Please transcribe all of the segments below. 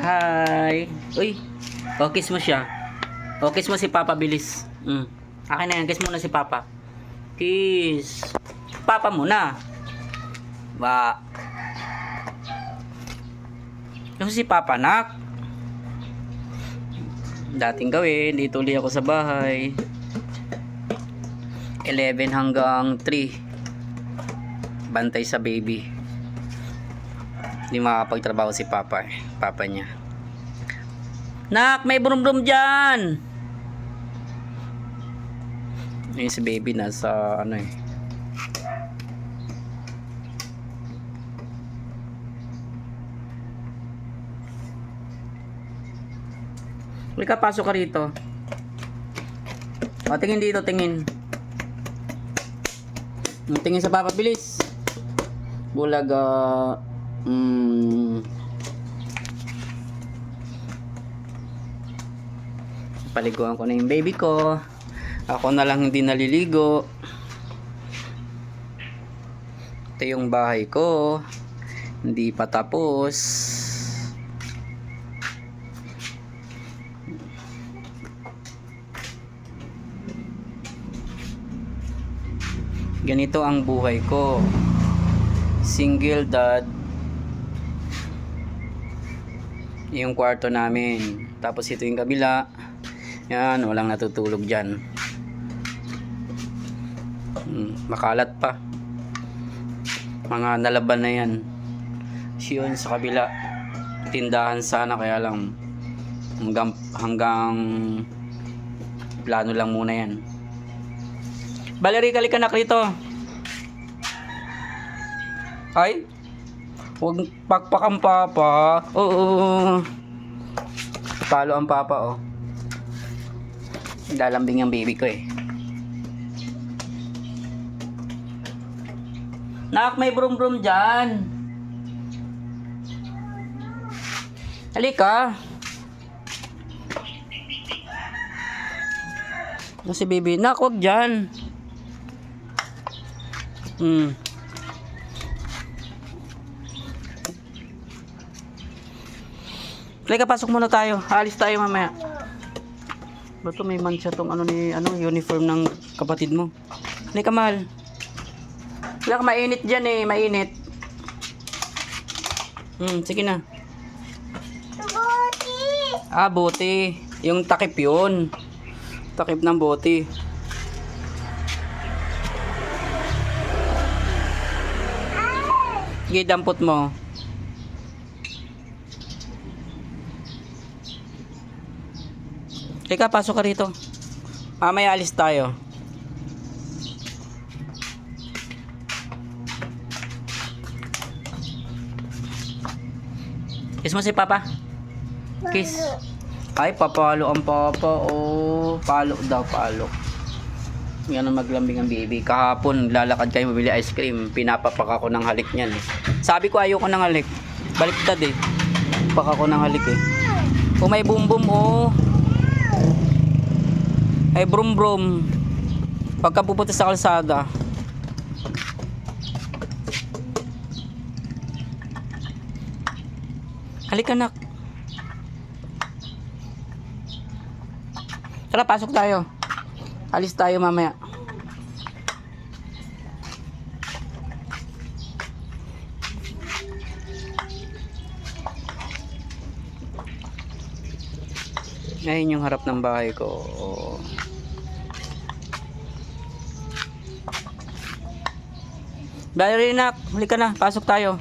Hi. Uy. O, kiss mo siya. O, kiss mo si Papa, bilis. Mm. Akin na yan, kiss muna si Papa. Kiss. Papa muna. Ba. Kasi si Papa, nak. Dating gawin, dito ulit ako sa bahay. 11 hanggang 3. Bantay sa baby. Hindi makakapagtrabaho si Papa eh. Papa niya. Nak, may brum-brum dyan! Yung si baby nasa ano eh. Halika, pasok ka rito. O, tingin dito, tingin. Tingin sa papa, bilis. Bulaga. Mm. Paliguan ko na yung baby ko. Ako na lang hindi naliligo. Ito yung bahay ko. Hindi pa tapos. Ganito ang buhay ko. Single dad. Yung kwarto namin. Tapos ito yung kabila. Yan, walang natutulog dyan. Hmm, makalat pa. Mga nalaban na yan. Siyon sa kabila. Tindahan sana kaya lang hanggang hanggang plano lang muna yan. Valerie, kali ka na rito. Ay? Huwag pakpak ang papa. Oo. Palo ang papa, oh. Lalambing ang baby ko, eh. Nak, may brum-brum dyan. Halika. Ito si baby. Nak, huwag dyan. Hmm. Halika, pasok muna tayo. Alis tayo mamaya. Ba't may mancha tong ano ni ano uniform ng kapatid mo? Halika, mahal. Halika, mainit dyan eh. Mainit. Hmm, sige na. Buti. Ah, bote. Yung takip yun. Takip ng bote. Sige, dampot mo. Teka, pasok ka rito. Mamaya alis tayo. Kiss mo si Papa. Kiss. Ay, papalo ang papa. Oh, palo daw, palo. Yan ang maglambing ang baby. Kahapon, lalakad kayo mabili ice cream. Pinapapak ako ng halik niyan. Eh. Sabi ko ayoko ng halik. Baliktad eh. Pak ako ng halik eh. Oh, may boom oh. Ay brum brum. Pagka pupunta sa kalsada. Halika nak. Tara, pasok tayo. Alis tayo mamaya. Ayun yung harap ng bahay ko. Valerie nak, huli ka na. Pasok tayo.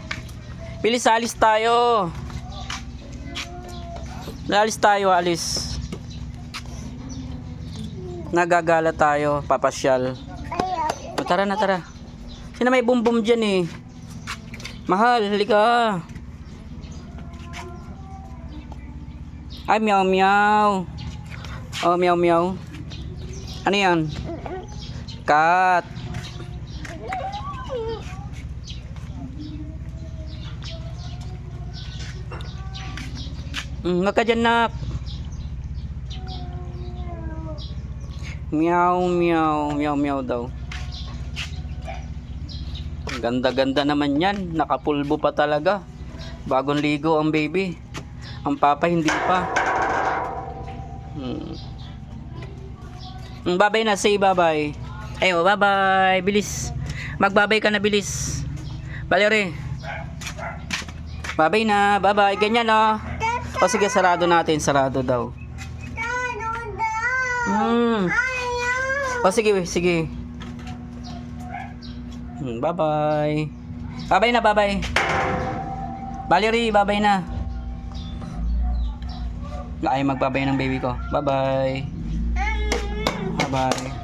Bilis, alis tayo. Alis tayo, alis. Nagagala tayo, papasyal. O, tara na, tara. Sino may bum bum dyan eh? Mahal, halika. Ay, meow meow. Oh, meow meow. Ano yan? Cat. Mm, wag ka dyan, nak. Meow, meow, meow, meow daw. Ganda-ganda naman yan. Nakapulbo pa talaga. Bagong ligo ang baby. Ang papa hindi pa. Hmm. Mm, Babay na, say bye-bye. Ay, oh, bye-bye. Bilis. Magbabay ka na, bilis. Valerie. Bye-bye na. Bye-bye. Ganyan, oh. O sige, sarado natin. Sarado daw. Hmm. O sige, sige. Hmm, bye-bye. Bye-bye na, bye-bye. Valerie, bye-bye na. Ay, magbabay ng baby ko. Bye-bye. Bye-bye.